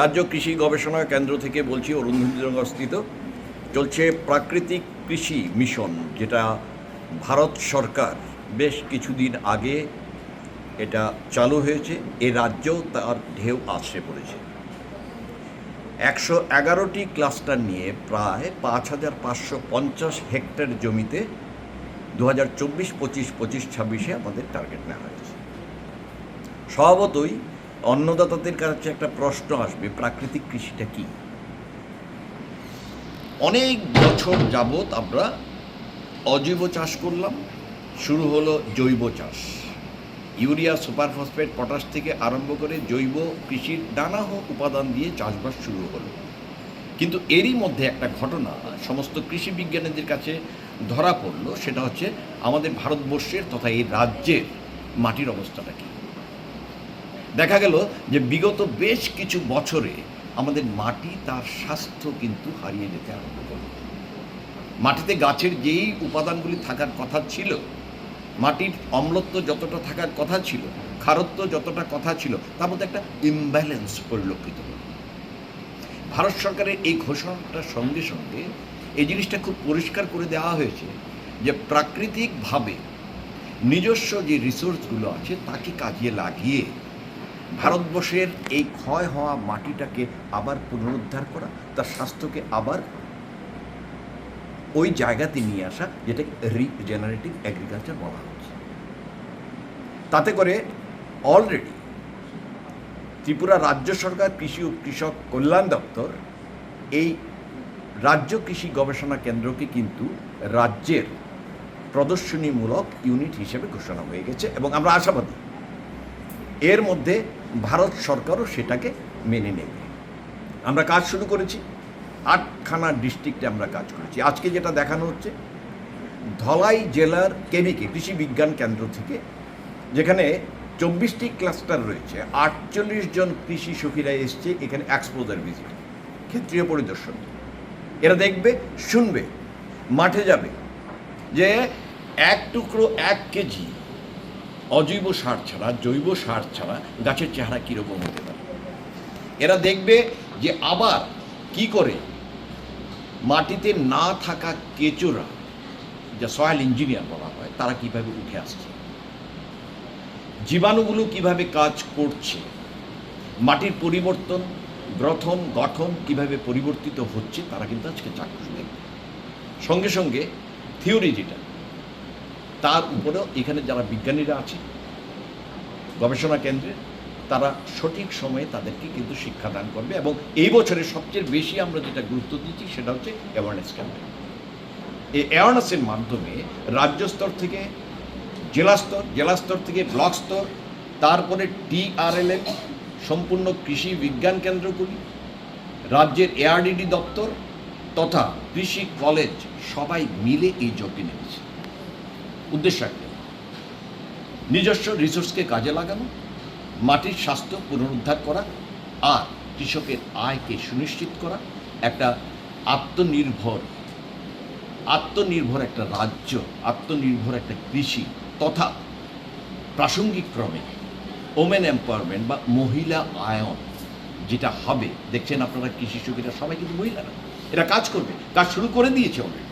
রাজ্য কৃষি গবেষণা কেন্দ্র থেকে বলছি অরুন্ধতিনগর স্থিত। চলছে প্রাকৃতিক কৃষি মিশন, যেটা ভারত সরকার বেশ কিছুদিন আগে এটা চালু হয়েছে। এ রাজ্যেও তার ঢেউ আসে পড়েছে। একশো এগারোটি ক্লাস্টার নিয়ে প্রায় পাঁচ হাজার পাঁচশো পঞ্চাশ হেক্টর জমিতে দু হাজার চব্বিশ, পঁচিশ পঁচিশ, ছাব্বিশে আমাদের টার্গেট নেওয়া হয়েছে। স্বভাবতই অন্নদাতাদের কাছে একটা প্রশ্ন আসবে, প্রাকৃতিক কৃষিটা কি? অনেক বছর যাবৎ আমরা অজৈব চাষ করলাম, শুরু হলো জৈব চাষ। ইউরিয়া সুপার ফসফেট পটাশ থেকে আরম্ভ করে জৈব কৃষির নানা উপাদান দিয়ে চাষবাস শুরু হলো। কিন্তু এরই মধ্যে একটা ঘটনা, সমস্ত কৃষি বিজ্ঞানীদের কাছে ধরা পড়ল, সেটা হচ্ছে আমাদের ভারতবর্ষের তথা এই রাজ্যের মাটির অবস্থাটা কী? দেখা গেল যে বিগত বেশ কিছু বছরে আমাদের মাটি তার স্বাস্থ্য কিন্তু হারিয়ে যেতে আরম্ভ করল। মাটিতে গাছের যেই উপাদানগুলি থাকার কথা ছিল, মাটির অম্লত্ব যতটা থাকার কথা ছিল খারত্ব যতটা কথা ছিল, তার মধ্যে একটা ইমব্যালেন্স পরিলক্ষিত হল। ভারত সরকারের এই ঘোষণাটার সঙ্গে সঙ্গে এই জিনিসটা খুব পরিষ্কার করে দেওয়া হয়েছে যে প্রাকৃতিকভাবে নিজস্ব যে রিসোর্সগুলো আছে তাকে কাজে লাগিয়ে ভারতবর্ষের এই ক্ষয় হওয়া মাটিটাকে আবার পুনরুদ্ধার করা, তার স্বাস্থ্যকে আবার ওই জায়গাতে নিয়ে আসা, যেটাকে রিজেনারেটিভ এগ্রিকালচার বলা হচ্ছে। তাতে করে অলরেডি ত্রিপুরা রাজ্য সরকার, কৃষি ও কৃষক কল্যাণ দপ্তর এই রাজ্য কৃষি গবেষণা কেন্দ্রকে কিন্তু রাজ্যের প্রদর্শনীমূলক ইউনিট হিসেবে ঘোষণা হয়ে গেছে এবং আমরা আশাবাদী। এর মধ্যে ভারত সরকারও সেটাকে মেনে নেবে। আমরা কাজ শুরু করেছি, আটখানা ডিস্ট্রিক্টে আমরা কাজ করেছি। আজকে যেটা দেখানো হচ্ছে, ধলাই জেলার কেনিকে কৃষি বিজ্ঞান কেন্দ্র থেকে, যেখানে চব্বিশটি ক্লাস্টার রয়েছে, আটচল্লিশ জন কৃষি সখীরা এসছে এখানে এক্সপোজার ভিজিট, ক্ষেত্রীয় পরিদর্শন এরা দেখবে, শুনবে, মাঠে যাবে যে এক টুকরো এক কেজি অজৈব সার ছাড়া, জৈব সার ছাড়া গাছের চেহারা কীরকম হতে পারে? এরা দেখবে যে আবার কি করে? মাটিতে না থাকা কেঁচোরা, যা সয়েল ইঞ্জিনিয়ার বলা হয়, তারা কীভাবে উঠে আসছে? জীবাণুগুলো কীভাবে কাজ করছে? মাটির পরিবর্তন, গ্রথন, গঠন কীভাবে পরিবর্তিত হচ্ছে, তারা কিন্তু আজকে চাক্ষুষ দেখবে। সঙ্গে সঙ্গে থিওরি যেটা তার উপরেও এখানে যারা বিজ্ঞানীরা আছে, গবেষণা কেন্দ্রে, তারা সঠিক সময়ে তাদেরকে কিন্তু শিক্ষাদান করবে এবং এই বছরে সবচেয়ে বেশি আমরা যেটা গুরুত্ব দিচ্ছি সেটা হচ্ছে অ্যাওয়ারনেস ক্যাম্পেইন এই অ্যাওয়ারনেসের মাধ্যমে রাজ্য স্তর থেকে জেলা স্তর জেলা স্তর থেকে ব্লক স্তর, তারপরে টিআরএলএম সম্পূর্ণ কৃষি বিজ্ঞান কেন্দ্রগুলি রাজ্যের এআরডিডি দপ্তর তথা কৃষি কলেজ সবাই মিলে এই যজ্ঞে নেমেছে। উদ্দেশ্য একটা নিজস্ব রিসোর্সকে কাজে লাগানো, মাটির স্বাস্থ্য পুনরুদ্ধার করা আর কৃষকের আয়কে সুনিশ্চিত করা একটা আত্মনির্ভর আত্মনির্ভর একটা রাজ্য, আত্মনির্ভর একটা কৃষি তথা প্রাসঙ্গিক ক্রমে ওমেন এম্পাওয়ারমেন্ট বা মহিলা আয়ন যেটা হবে। দেখছেন আপনারা কৃষি সখীরা সবাই কিন্তু মহিলারা, এরা কাজ করবে, কাজ শুরু করে দিয়েছে অলরেডি